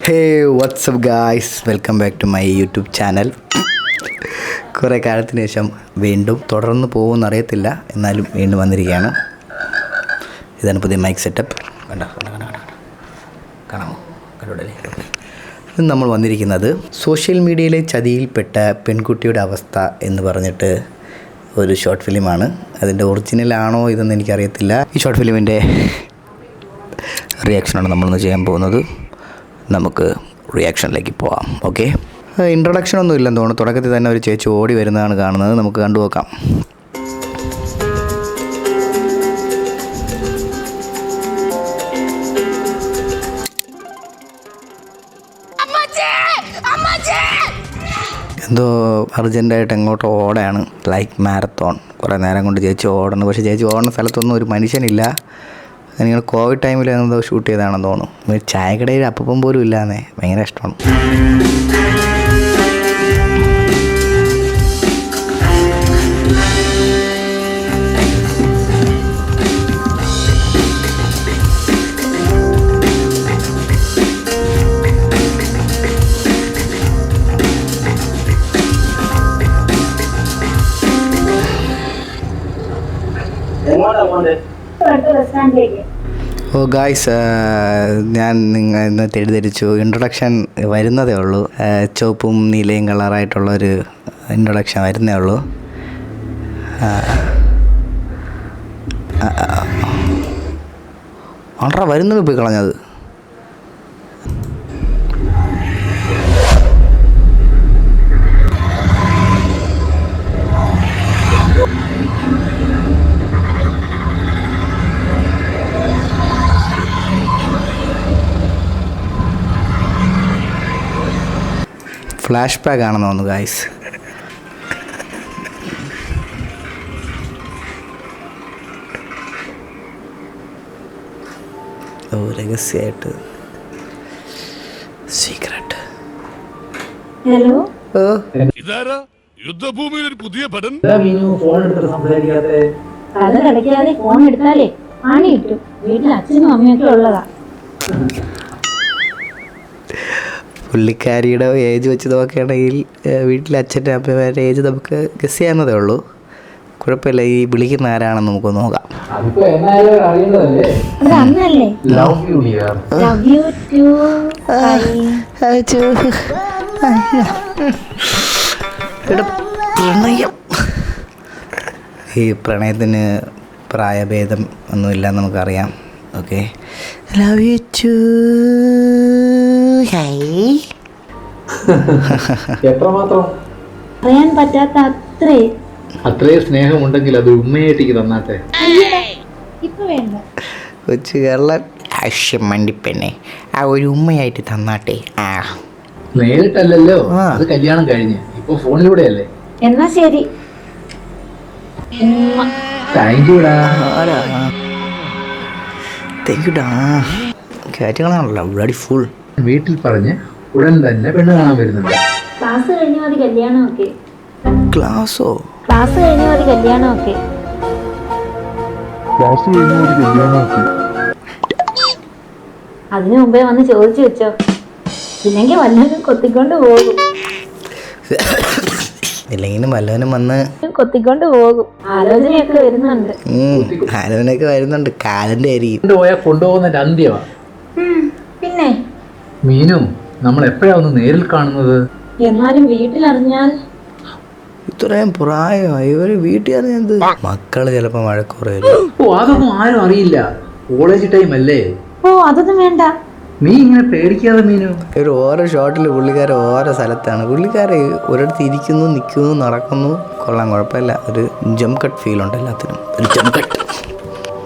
Hey what's up guys welcome back to my YouTube channel കുറേ കാലത്തിന് ശേഷം വീണ്ടും തുടർന്ന് പോകുമെന്ന് അറിയത്തില്ല. എന്നാലും വീണ്ടും വന്നിരിക്കുകയാണ്. ഇതാണ് പുതിയ മൈക്ക് സെറ്റപ്പ് കണ്ട? ഇന്ന് നമ്മൾ വന്നിരിക്കുന്നത് സോഷ്യൽ മീഡിയയിലെ ചതിയിൽപ്പെട്ട പെൺകുട്ടിയുടെ അവസ്ഥ എന്ന് പറഞ്ഞിട്ട് ഒരു ഷോർട്ട് ഫിലിമാണ് അതിന്റെ ഒറിജിനലാണോ ഇതെന്ന് എനിക്കറിയത്തില്ല. ഈ ഷോർട്ട് ഫിലിമിന്റെ റിയാക്ഷനാണ് നമ്മളിന്ന് ചെയ്യാൻ പോകുന്നത്. നമുക്ക് റിയാക്ഷനിലേക്ക് പോവാം ഓക്കെ ഇൻട്രൊഡക്ഷൻ ഒന്നും ഇല്ലെന്ന് തോന്നുന്നു. തുടക്കത്തിൽ തന്നെ ഒരു ചേച്ചി ഓടി വരുന്നതാണ് കാണുന്നത്. നമുക്ക് കണ്ടു നോക്കാം. എന്തോ അർജന്റായിട്ട് എങ്ങോട്ടോ ഓടാണ്. ലൈക്ക് മാരത്തോൺ കുറേ നേരം കൊണ്ട് ചേച്ചി ഓടണം. പക്ഷേ ചേച്ചി ഓടുന്ന സ്ഥലത്തൊന്നും ഒരു മനുഷ്യനില്ല. നിങ്ങൾ കോവിഡ് ടൈമിൽ എന്തോ ഷൂട്ട് ചെയ്താണെന്ന് തോന്നുന്നു. ചായക്കടയിൽ അപ്പം പോലും ഇല്ലാന്നേ. ഭയങ്കര ഇഷ്ടമാണ്. ഓ ഗായ്സ് ഞാൻ നിങ്ങൾ ഇന്ന് തെറ്റിദ്ധരിച്ചു ഇൻട്രൊഡക്ഷൻ വരുന്നതേ ഉള്ളൂ ചുവപ്പും നീലയും കളറായിട്ടുള്ളൊരു ഇൻട്രൊഡക്ഷൻ വരുന്നേ ഉള്ളൂ ആണ്ട്രാ വരുന്നത് പോയി കളഞ്ഞത് ഫ്ലാഷ് ബാക്ക് ആണെന്ന് തോന്നുന്നു ഗായ്സ് ഓ രഹസ്യമായിട്ട് സീക്രട്ട് ഹലോ ഇതാരാ? യുദ്ധഭൂമിയിൽ ഒരു പുതിയ ഭടൻ കഥ കിടക്കാതെ ഫോൺ എടുത്താലേ പണി കിട്ടും. വീട്ടിൽ അച്ഛനും അമ്മയൊക്കെ ഉള്ളതാ. പുള്ളിക്കാരിയുടെ ഏജ് വെച്ച് നോക്കുകയാണെങ്കിൽ വീട്ടിലെ അച്ഛന്റെ അമ്മമാരുടെ ഏജ് നമുക്ക് ഗസ് ചെയ്യാവുന്നതേ ഉള്ളൂ. കുഴപ്പമില്ല ഈ വിളിക്കുന്ന ആരാണെന്ന് നമുക്ക് നോക്കാം. പ്രണയം. ഈ പ്രണയത്തിന് പ്രായഭേദം ഒന്നുമില്ല നമുക്കറിയാം. Okay love you too high എത്രമാത്രം? പറയാൻ പറ്റാത്ത അത്രേ. സ്നേഹം സ്നേഹമുണ്ടെങ്കിൽ അത് ഉമ്മയായിട്ടേക്ക് തന്നാട്ടെ. ഇപ്പൊ വേണ്ട. കൊച്ചു കേരള ആവശ്യം മണ്ടിപ്പെണ്ണെ ആ ഒരു ഉമ്മയായിട്ട് തന്നാട്ടെ. ആ. നേരിട്ടല്ലല്ലോ. അത് കല്യാണം കഴിഞ്ഞ്. ഇപ്പൊ ഫോണിലൂടെ അല്ലേ എന്നാ ശരി. താങ്ക് യുടാ താങ്ക് യു ഡാ. കയറ്റങ്ങളാണല്ലോ ബ്ലഡി ഫുൾ വീട്ടിൽ പറഞ്ഞ് ഉടൻ തന്നെ പെണ്ണ് കാണാൻ വരുന്നുണ്ട്. ക്ലാസ് കഴിഞ്ഞ മതി കല്യാണമൊക്കെ. ക്ലാസ്സോ? ക്ലാസ് കഴിഞ്ഞ മതി കല്യാണമൊക്കെ. അതിനു മുമ്പേ വന്ന് ചോദിച്ചു വെച്ചോ. ഇല്ലെങ്കിൽ വല്ലവനും കൊത്തിക്കൊണ്ട് പോകും. ഇല്ലെങ്കിൽ വല്ലവനും വന്ന് കൊത്തിക്കൊണ്ട് പോകും. ആലോചനയൊക്കെ വരുന്നുണ്ട്. ആലോചനയൊക്കെ വരുന്നുണ്ട്. കാലന്റെ അരി കൊണ്ടുപോയാൽ കൊണ്ടുപോകുന്നതിന്റെ അന്ത്യമാ. പിന്നെ? മീനും നമ്മൾ എപ്പോഴാ ഒന്ന് നേരിൽ കാണുന്നത്? എന്നാലും വീട്ടിലറിഞ്ഞാൽ. ഇത്രയും പ്രായമായി ഇവർ വീട്ടിൽ അറിഞ്ഞത് മക്കൾ ചിലപ്പോ മഴ ഓ അതൊന്നും ആരും അറിയില്ല. കോളേജ് ടൈം അല്ലേ? ഓ അതൊന്നും വേണ്ട. നീ ഇങ്ങനെ പേടിക്കാതെ മീനു? ഒരു ഓരോ ഷോട്ടിൽ പുള്ളിക്കാരൻ ഓരോ സ്ഥലത്താണ്. പുള്ളിക്കാരെ ഒരിടത്ത് ഇരിക്കുന്നു നിൽക്കുന്നു നടക്കുന്നു. കൊള്ളാം കുഴപ്പമില്ല. ഒരു ജം കട്ട് ഫീൽ ഉണ്ട് എല്ലാത്തിനും. ഒരു ജം കട്ട്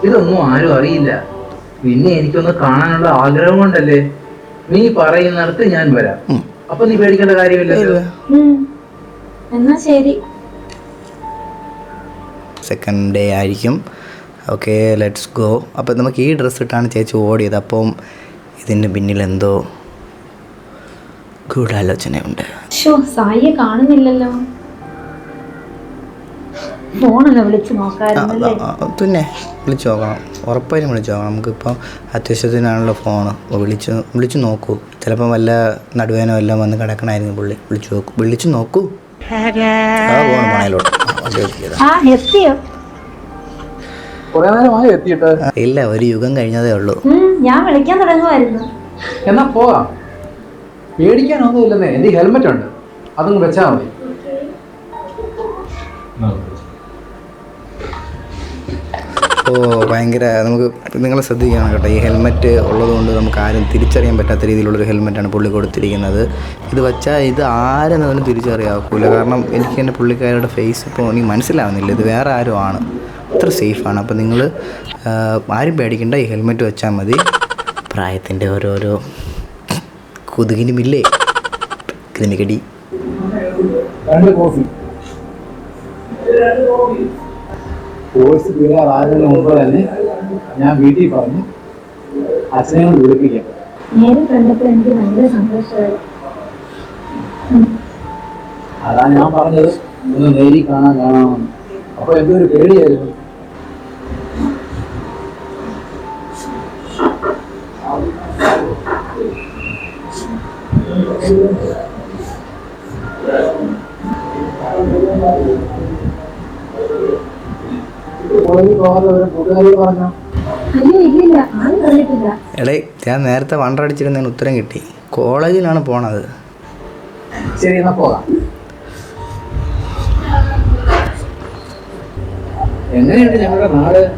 ഇതൊന്നും ആരും അറിയില്ല. പിന്നെ എനിക്കൊന്ന് കാണാനുള്ള ആഗ്രഹം കൊണ്ടല്ലേ? നീ പറയുന്നിടത്ത് ഞാൻ വരാം. അപ്പൊ നീ പേടിക്കേണ്ട കാര്യമില്ല എന്നാ ശരി. സെക്കൻഡ് ഡേ ആയിരിക്കും. ഓക്കെ ലെറ്റ്സ് ഗോ അപ്പോൾ നമുക്ക് ഈ ഡ്രസ്സ് ഇട്ടാണ് ചേച്ചി ഓടിയത്. അപ്പം ഇതിന് പിന്നിൽ എന്തോ ഗൂഢാലോചനയുണ്ട്. സായിയെ കാണുന്നില്ലല്ലോ. ഫോണൊന്ന് വിളിച്ചു പിന്നെ വിളിച്ചു നോക്കണം. ഉറപ്പായും വിളിച്ചു നോക്കണം. നമുക്കിപ്പോൾ അത്യാവശ്യത്തിനാണല്ലോ ഫോൺ അപ്പോൾ വിളിച്ച് വിളിച്ച് നോക്കൂ. ചിലപ്പോൾ വല്ല നടുവേനോ എല്ലാം വന്ന് കിടക്കണമായിരുന്നു പുള്ളി. വിളിച്ചു നോക്കൂ. വിളിച്ചു നോക്കൂ. ആ പോകണം ആ എത്തിയോ? ഇല്ല ഒരു യുഗം കഴിഞ്ഞതേ ഉള്ളൂ. ഞാൻ വിളിക്കാൻ തുടങ്ങുമായിരുന്നു. എന്നാ പോകാം. പേടിക്കാനൊന്നുമില്ലെന്നേ. എന്റെ ഹെൽമെറ്റ് ഉണ്ട്. അതൊന്നും വെച്ചാൽ മതി. ഓ ഭയങ്കര നമുക്ക് നിങ്ങളെ ശ്രദ്ധിക്കണം കേട്ടോ. ഈ ഹെൽമെറ്റ് ഉള്ളതുകൊണ്ട് നമുക്ക് ആരും തിരിച്ചറിയാൻ പറ്റാത്ത രീതിയിലുള്ളൊരു ഹെൽമെറ്റാണ് പുള്ളി കൊടുത്തിരിക്കുന്നത്. ഇത് വെച്ചാൽ ഇത് ആരെന്ന് തന്നെ തിരിച്ചറിയാക്കൂല കാരണം എനിക്ക് എന്റെ പുള്ളിക്കാരുടെ ഫേസ് ഇപ്പോൾ എനിക്ക് മനസ്സിലാവുന്നില്ല. ഇത് വേറെ ആരും ആണ്. അത്ര സേഫാണ് അപ്പോൾ നിങ്ങൾ ആരും പേടിക്കണ്ട. ഈ ഹെൽമെറ്റ് വെച്ചാൽ മതി. പ്രായത്തിന്റെ ഓരോരോ കൊതുകിനുമില്ലേ? ക്രിമികടി രണ്ട് കോഫി. കോഴ്സ് തീരാറാകുന്നതിന് മുമ്പ് തന്നെ ഞാൻ വീട്ടിൽ പറഞ്ഞു അച്ഛനെ കൊണ്ട് വിളിപ്പിക്കാം. നേരെ കണ്ടപ്പോൾ എനിക്ക് ഭയങ്കര സന്തോഷമായി. അതാ ഞാൻ പറഞ്ഞത് ഒന്ന് നേരി കാണാൻ കാണാമെന്ന്. അപ്പൊ പേടിയായിരുന്നു പോകാതെ ഒരു കൂട്ടുകാരി പറഞ്ഞോ അയ്യോ എടേ ഞാൻ നേരത്തെ വണ്ടടിച്ചിരുന്നതിന് ഉത്തരം കിട്ടി. കോളേജിലാണ് പോണത്. ശരി എന്നാ പോകാം. എങ്ങനെയുണ്ട് ഞങ്ങളുടെ നാട്?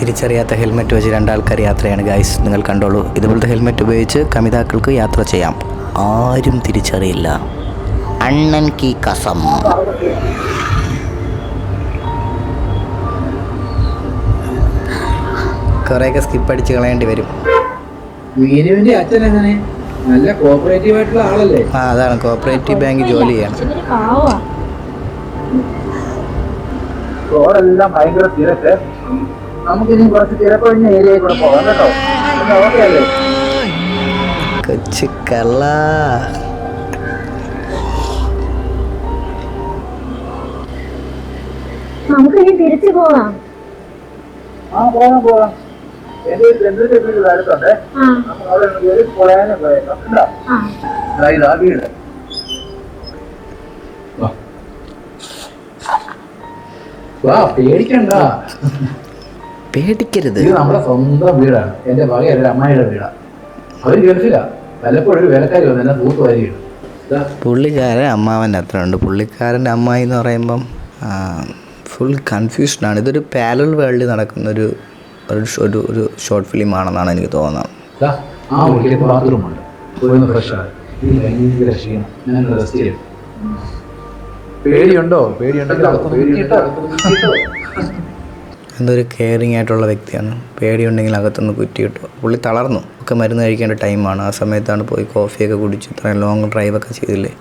തിരിച്ചറിയാത്ത ഹെൽമെറ്റ് വെച്ച് രണ്ടാൾക്കാർ യാത്രയാണ്. ഗൈസ് നിങ്ങൾ കണ്ടോളൂ. ഇതുപോലത്തെ ഹെൽമെറ്റ് ഉപയോഗിച്ച് കമിതാക്കൾക്ക് യാത്ര ചെയ്യാം. ആരും തിരിച്ചറിയില്ല. അണ്ണൻ കി കസം. കുറേയൊക്കെ സ്കിപ്പ് അടിച്ച് കളയേണ്ടി വരും. മീനുവിന്റെ അച്ഛൻ എങ്ങനെ? നല്ല കോപ്പറേറ്റീവ് ആയിട്ടുള്ള ആളല്ലേ? ആ അതാണ്. കോപ്പറേറ്റീവ് ബാങ്ക് ജോലി ചെയ്യണം. അച്ഛനൊരു പാവാ റോഡെല്ലാം ഭയങ്കര തിരക്ക്. നമുക്കിനി കുറച്ച് തിരക്കൊഴിഞ്ഞ ഏരിയയിൽ കൂടെ പോകാം കേട്ടോ. ഓക്കെ അല്ലേ? കൊച്ചു കള്ള. നമുക്ക് ഇനി തിരിച്ചു പോവാം. ആ പോകാം പോകാം പേടിക്കണ്ട. പേടിക്കരുത്. ഇത് നമ്മുടെ സ്വന്തം വീടാണ്. എന്റെ വകയല്ല അമ്മായിയുടെ വീടാണ് അവർ ഗൾഫില്ല വല്ലപ്പോഴും ഒരു വേലക്കാരി വന്ന് എന്നെ തൂത്ത് വരികയാണ് ഇതാ. പുള്ളിക്കാരൻ അമ്മാവന്റെ അത്ര ഉണ്ട് പുള്ളിക്കാരന്റെ അമ്മായി എന്ന് പറയുമ്പം ഫുൾ കൺഫ്യൂഷനാണ് ഇതൊരു പാരൽ വേൾഡിൽ നടക്കുന്ന ഒരു ഒരു ഒരു ഒരു ഷോർട്ട് ഫിലിം ആണെന്നാണ് എനിക്ക് തോന്നുന്നത്. ദാ, ആ മുറിക്കത്ത് ബാത്റൂം ഉണ്ട് ഫ്രഷ് ആണ് ഇത് ഭയങ്കര ക്ഷീണം ഞാൻ റെസ്റ്റ് ചെയ്യും പേടിയുണ്ടോ. എന്തൊരു കെയറിങ് ആയിട്ടുള്ള വ്യക്തിയാണ്. പേടിയുണ്ടെങ്കിൽ അകത്തുനിന്ന് കുറ്റിയിട്ടു. പുള്ളി തളർന്നു. ഒക്കെ മരുന്ന് കഴിക്കേണ്ട ടൈമാണ് ആ സമയത്താണ് പോയി കോഫിയൊക്കെ കുടിച്ച് ഇത്രയും ലോങ് ഡ്രൈവൊക്കെ ചെയ്തില്ലേ?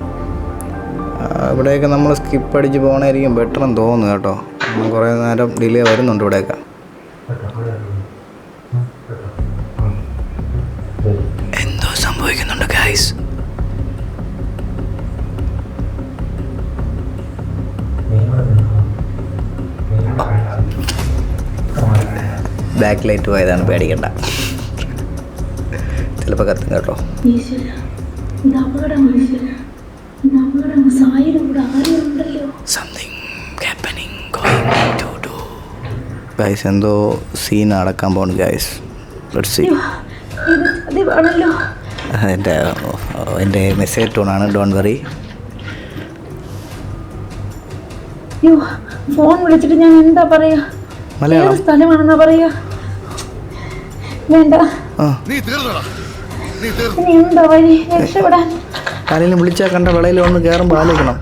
ഇവിടെയൊക്കെ നമ്മൾ സ്കിപ്പ് അടിച്ച് പോകണമായിരിക്കും ബെറ്റർ എന്ന് തോന്നുന്നു കേട്ടോ. കുറേ നേരം ഡിലേ വരുന്നുണ്ട് ഇവിടെയൊക്കെ. എന്തോ സംഭവിക്കുന്നുണ്ട് ഗൈസ് ബാക്ക് ലൈറ്റ് പോയതാണ് പേടിക്കണ്ട. ചിലപ്പോൾ കത്തും കേട്ടോ. ഈശ്വര ഇത് അപകടം സായിയുടെ കൂടെ ആരും ഉണ്ടല്ലോ something happening going to do guys എന്തോ സീൻ നടക്കാൻ പോകുന്നു ഗൈസ് ലെറ്റ്സ് സീ എന്റെ എന്റെ മെസ്സേജ് ടോണാണ് ഡോൺ വറി അയ്യോ ഫോൺ വിളിച്ചിട്ട് ഞാൻ എന്താ പറയാ? മലയാളം. സ്ഥലമാണെന്നാ പറയാ? വേണ്ട. ആ. നീ എന്താ വഴി രക്ഷപ്പെടാൻ? ആരെങ്കിലും വിളിച്ചാൽ കണ്ട വിളയിൽ ഒന്ന് കയറുമ്പോൾ ആലോചിക്കണം.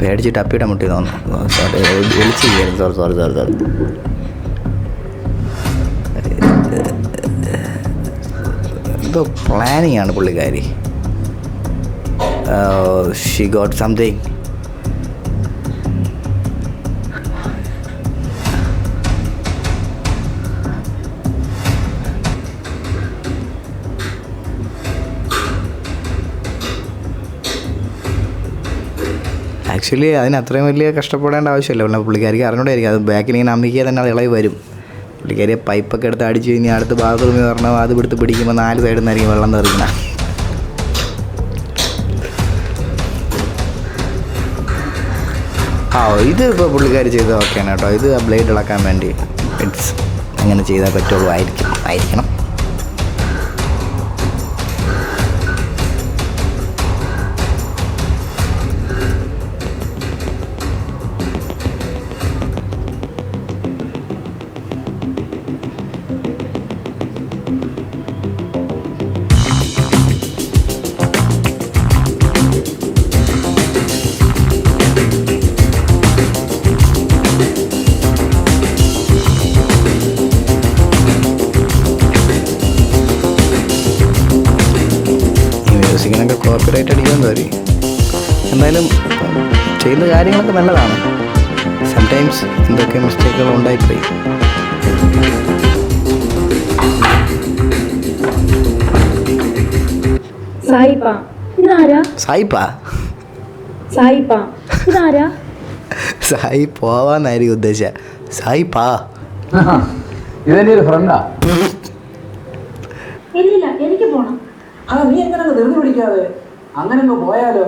പേടിച്ചിട്ട് അപ്പിയുടെ മുട്ടി തോന്നുന്നു sorry sorry sorry sorry sorry എന്തോ പ്ലാനിങ് ആണ് പുള്ളിക്കാരി. ഷി ഗോട്ട് സംതിങ് ആക്ച്വലി അതിന് അത്രയും വലിയ കഷ്ടപ്പെടേണ്ട ആവശ്യമില്ല. പിന്നെ പുള്ളിക്കാരിക്ക് അറിഞ്ഞൂടായിരിക്കും അത് ബാക്കിൽ ഇങ്ങനെ അമ്മിക്കുക തന്നെ അത് ഇളകി വരും. പുള്ളിക്കാരി പൈപ്പൊക്കെ എടുത്ത് അടിച്ച് കഴിഞ്ഞാൽ അടുത്ത് ബാത്റൂമിൽ പറഞ്ഞാൽ അത് പിടുത്ത് പിടിക്കുമ്പോൾ നാല് സൈഡിൽ നിന്നായിരിക്കും വെള്ളം തെറിക്കണം ആ ഇത് ഇപ്പോൾ പുള്ളിക്കാരി ചെയ്ത് ഓക്കെയാണ് കേട്ടോ. ഇത് ബ്ലേഡ് ഇളക്കാൻ വേണ്ടി. ഇറ്റ്സ് അങ്ങനെ ചെയ്താൽ പറ്റുള്ളൂ. ആയിരിക്കും. ആയിരിക്കണം. തോന്നി എന്തായാലും ചെയ്യുന്ന കാര്യങ്ങളൊക്കെ നല്ലതാണ്. സംടൈംസ് എന്തൊക്കെ മിസ്റ്റേക്കുകൾ ഉണ്ടായിപ്പോയി. സായിപ്പ ഇതാരാ? സായിപ്പാ? സായിപ്പ ഇതാരാ? സായി പോവാന്നായിരിക്കും ഉദ്ദേശിച്ച. സായിപ്പാ. ഇതെന്റെ ഒരു ഫ്രണ്ടാ ഇല്ലില്ല എനിക്ക് പോണം ആ നീ എങ്ങനെ ധൃതി പിടിക്കാതെ അങ്ങനെ പോയാലോ?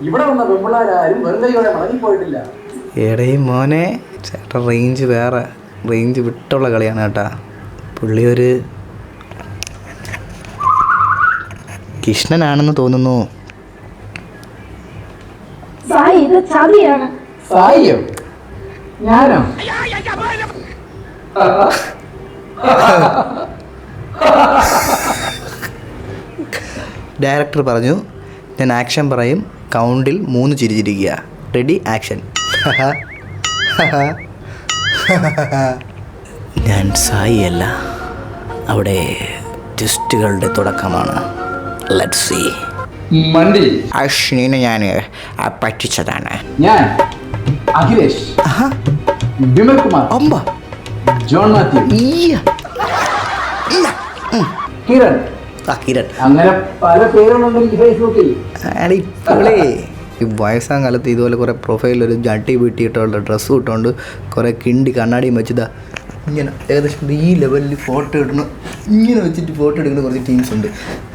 ഇവിടെ വന്ന പെമ്പിള്ളാരും വെറുതെയോടെ മടങ്ങിപ്പോയിട്ടില്ല. എടയും മോനെ ചേട്ടൻ റേഞ്ച് വേറെ റേഞ്ച് വിട്ടുള്ള കളിയാണ് കേട്ടാ. പുള്ളി ഒരു കൃഷ്ണനാണെന്ന് തോന്നുന്നു. സായി ഇത് ചതിയാണ്. സായിയോ? ഞാനോ? ഡയറക്ടർ പറഞ്ഞു ഞാൻ ആക്ഷൻ പറയും. കൗണ്ടിൽ മൂന്ന് ചിരിച്ചിരിക്കുക. റെഡി ആക്ഷൻ ഞാൻ സായി അല്ല അവിടെ ട്വിസ്റ്റുകളുടെ തുടക്കമാണ്. ലെറ്റ് സി മണ്ടി അശ്വിനെ ഞാൻ പറ്റിച്ചതാണ്. ഞാൻ അഖിലേഷ്. വിമൽ കുമാർ. അമ്പ. ജോൺ മാത്യു. കിരൺ. കിരൺ അങ്ങനെ പല ഫേസ്ബുക്കിൽ പൊളി. ഈ വയസ്സാം കാലത്ത് ഇതുപോലെ കുറേ പ്രൊഫൈലിൽ ഒരു ജട്ടി വീട്ടിയിട്ടുള്ള ഡ്രസ്സ് ഇട്ടുകൊണ്ട് കുറേ കിണ്ടി കണ്ണാടിയും വെച്ചതാ. ഇങ്ങനെ ഏകദേശം ഈ ലെവലിൽ ഫോട്ടോ ഇടണം ഇങ്ങനെ വെച്ചിട്ട് ഫോട്ടോ എടുക്കുന്ന കുറച്ച് ടീംസ് ഉണ്ട്.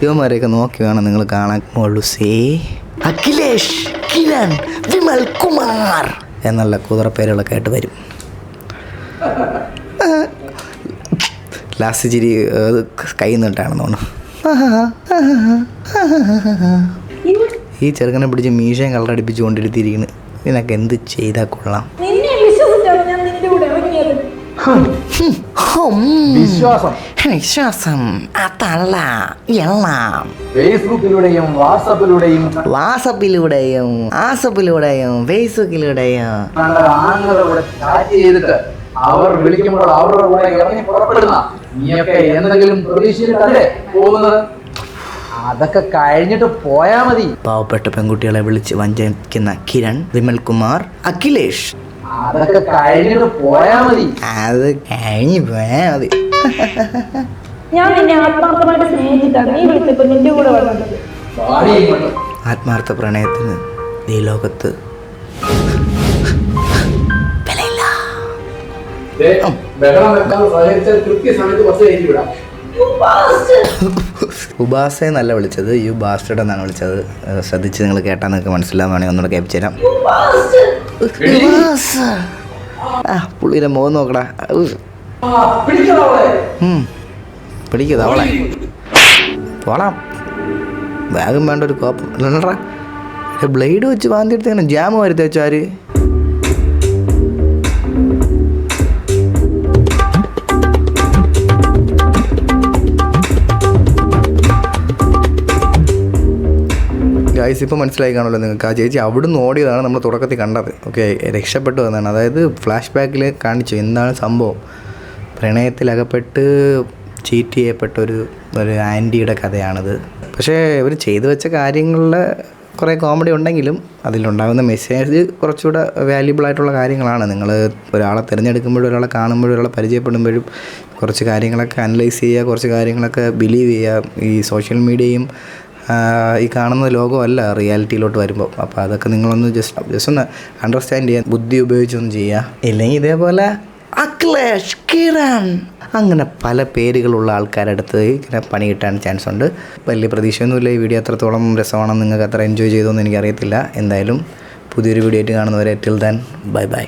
ഇവന്മാരെയൊക്കെ നോക്കി വേണം നിങ്ങൾ കാണാൻ. സേ അഖിലേഷ് കിരൺ വിമൽ കുമാർ. എന്നുള്ള കുതിരപ്പേരുകളൊക്കെ ആയിട്ട് വരും. ലാസ്റ്റ് ചിരി കൈ നിട്ടാണെന്ന് തോന്നുന്നു. ഈ ചെറുക്കനെ പിടിച്ച് മീശയും കളർ കൊണ്ടിരുത്തിയിരിക്കുന്നു ഇതിനൊക്കെ എന്ത് ചെയ്താൽ കൊള്ളാം. നിന്നെ വിശ്വസിച്ചാണ് ഞാൻ നിന്റെ കൂടെ ഇറങ്ങിയത്. വിശ്വാസം. വിശ്വാസം. അതല്ല എല്ലാം. ഫേസ്ബുക്കിലൂടെയും വാട്സപ്പിലൂടെയും വാട്സപ്പിലൂടെയും ആസപ്പിലൂടെയും ഫേസ്ബുക്കിലൂടെയും. ആണുങ്ങളുടെ ചാറ്റ് ചെയ്തിട്ട് അവർ വിളിക്കുമ്പോൾ അവരുടെ കൂടെ ഇറങ്ങി പുറപ്പെടുന്ന നീയൊക്കെ എന്തെങ്കിലും പ്രതീക്ഷയിലല്ലേ പോകുന്നത്? അതൊക്കെ കഴിഞ്ഞിട്ട് പോയാ മതി. പാവപ്പെട്ട പെൺകുട്ടികളെ വിളിച്ച് വഞ്ചിക്കുന്ന കിരൺ വിമൽകുമാർ അഖിലേഷ്. അതൊക്കെ കഴിഞ്ഞിട്ട് പോയാ മതി. അത് കഴിഞ്ഞു പോയാ മതി. ഞാൻ നിന്നെ ആത്മാർത്ഥമായിട്ട് സ്നേഹിച്ചിട്ടാണ് നീ വിളിച്ചപ്പോ നിന്റെ കൂടെ ആത്മാർത്ഥ പ്രണയത്തിന് ഈ ലോകത്ത് ഉപാസ എന്നല്ല വിളിച്ചത്. യു ബാസ്റ്റഡ് എന്നാണ് വിളിച്ചത്? ശ്രദ്ധിച്ച് നിങ്ങൾ കേട്ടാൽ നിങ്ങൾക്ക് മനസ്സിലാൻ വേണമെങ്കിൽ ഒന്നുകൂടെ കേൾപ്പിച്ചു തരാം. ആ പുള്ളിയുടെ മുഖം നോക്കടാ. പിടിക്കതാ അവളെ. പോളാം. വേഗം വേണ്ട ഒരു കോപ്പം. ബ്ലേഡ് വെച്ച് വാന്തിയെടുത്തേക്കണം ജാമ് വരുത്തി വെച്ചാര് ഗായ്സ് ഇപ്പോൾ മനസ്സിലായി കാണുമല്ലോ നിങ്ങൾക്ക്. ആ ചേച്ചി അവിടുന്ന് ഓടിയതാണ് നമ്മൾ തുടക്കത്തിൽ കണ്ടത്. ഓക്കെ രക്ഷപ്പെട്ടു വന്നതാണ് അതായത് ഫ്ലാഷ് ബാക്കിൽ കാണിച്ചു. എന്താണ് സംഭവം? പ്രണയത്തിലകപ്പെട്ട് ചീറ്റ് ചെയ്യപ്പെട്ട ഒരു ഒരു ആന്റിയുടെ കഥയാണിത്. പക്ഷേ ഇവർ ചെയ്തു വെച്ച കാര്യങ്ങളിൽ കുറേ കോമഡി ഉണ്ടെങ്കിലും അതിലുണ്ടാകുന്ന മെസ്സേജ് കുറച്ചുകൂടെ വാല്യുബിൾ ആയിട്ടുള്ള കാര്യങ്ങളാണ്. നിങ്ങൾ ഒരാളെ തിരഞ്ഞെടുക്കുമ്പോഴും ഒരാളെ കാണുമ്പോഴും ഒരാളെ പരിചയപ്പെടുമ്പോഴും കുറച്ച് കാര്യങ്ങളൊക്കെ അനലൈസ് ചെയ്യുക കുറച്ച് കാര്യങ്ങളൊക്കെ ബിലീവ് ചെയ്യുക. ഈ സോഷ്യൽ മീഡിയയും ഈ കാണുന്ന ലോകമല്ല റിയാലിറ്റിയിലോട്ട് വരുമ്പോൾ അപ്പോൾ അതൊക്കെ നിങ്ങളൊന്ന് ജസ്റ്റ് ജസ്റ്റ് ഒന്ന് അണ്ടർസ്റ്റാൻഡ് ചെയ്യാൻ ബുദ്ധി ഉപയോഗിച്ചൊന്ന് ചെയ്യുക ഇല്ലെങ്കിൽ ഇതേപോലെ അഖിലേഷ് കിരൺ. അങ്ങനെ പല പേരുകളുള്ള ആൾക്കാരുടെ അടുത്ത് ഇങ്ങനെ പണി കിട്ടാൻ ചാൻസ് ഉണ്ട്. വലിയ പ്രതീക്ഷയൊന്നുമില്ല ഈ വീഡിയോ എത്രത്തോളം രസമാണെന്ന് നിങ്ങൾക്ക് അത്ര എൻജോയ് ചെയ്തോന്ന് എനിക്കറിയത്തില്ല. എന്തായാലും പുതിയൊരു വീഡിയോ ആയിട്ട് കാണുന്നവരെ ടിൽ ദാൻ ബൈ ബൈ